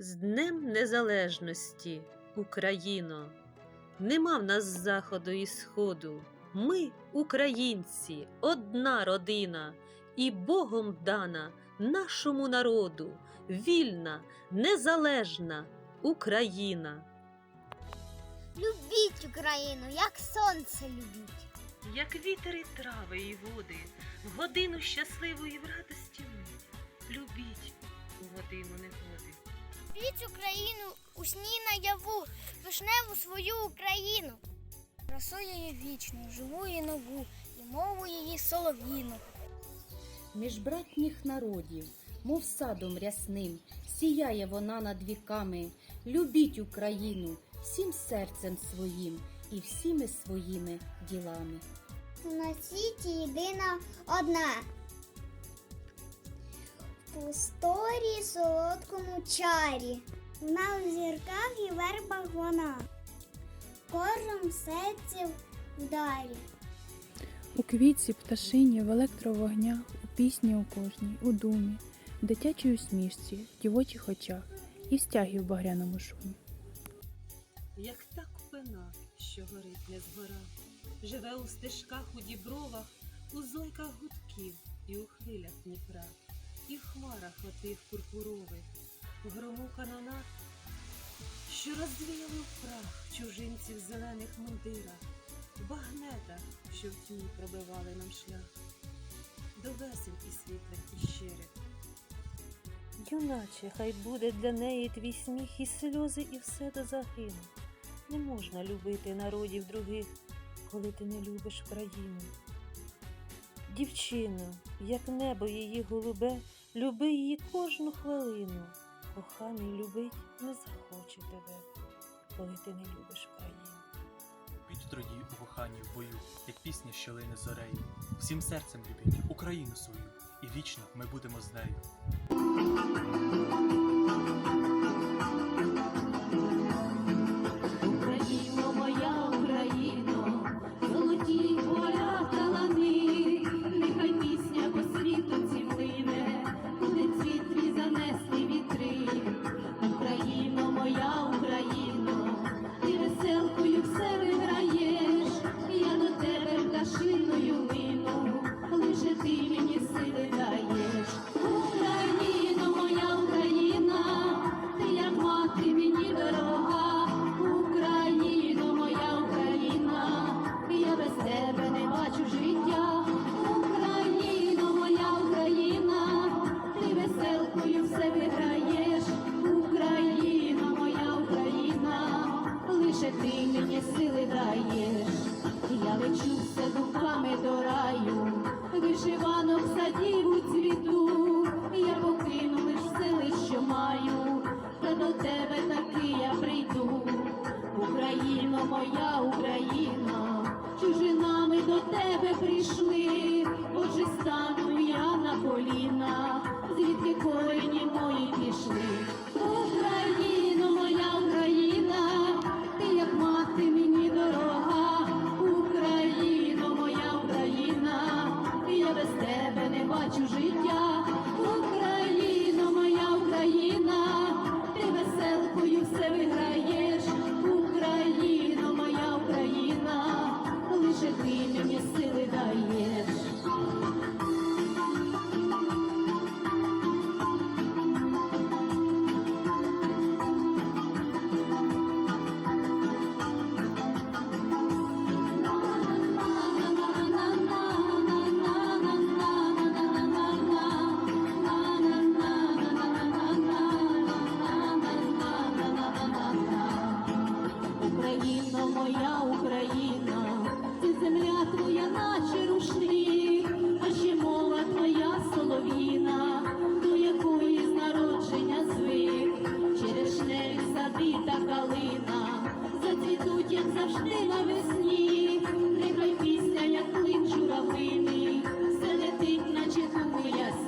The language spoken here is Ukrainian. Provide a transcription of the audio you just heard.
З Днем Незалежності, Україно! Нема в нас заходу і сходу. Ми, українці, одна родина, і Богом дана нашому народу, вільна, незалежна Україна. Любіть Україну, як сонце любіть. Як вітер і трави і води, в годину щасливої в радості мить. Любіть у годину негоди. Любіть Україну у сні наяву, вишневу свою Україну. Красу її вічну, живу і нову, і мову її солов'їну. Між братніх народів, мов садом рясним, сіяє вона над віками. Любіть Україну всім серцем своїм і всіми своїми ділами. На світі єдина одна. В пусторі солодкому чарі. Вона у зірках і вербах вона. Кожному серці вдарі. У квітці, пташині, в електровогнях, у пісні у кожній, у думі, в дитячій усмішці, в дівочих очах і в стягі в багряному шумі. Як та купина, що горить не згора, живе у стежках, у дібровах, і в хмарах отих пурпурових, в грому що розвіяли в прах чужинців в зелених мундирах, в що в тіні пробивали нам шлях, до веселки світлих і щирих. Юначе, хай буде для неї твій сміх і сльози, і все до загину. Не можна любити народів других, коли ти не любиш країну. Дівчину, як небо її голубе, люби її кожну хвилину. Коханий любить не захоче тебе, коли ти не любиш країну. Любіть дорогі у коханні в бою, як пісня, що лине зорею. Всім серцем любіть Україну свою, і вічно ми будемо з нею. Тебе пташиною прийшли, отже стану я на коліна, звідки корені мої пішли. Україно, моя Україна, ти як мати мені дорога, Україно, моя Україна, я без тебе не бачу життя. Лише ти мені сили даєш. як завжди навесні, нехай пісня, як клин журавини, залетить, наче хами ясні.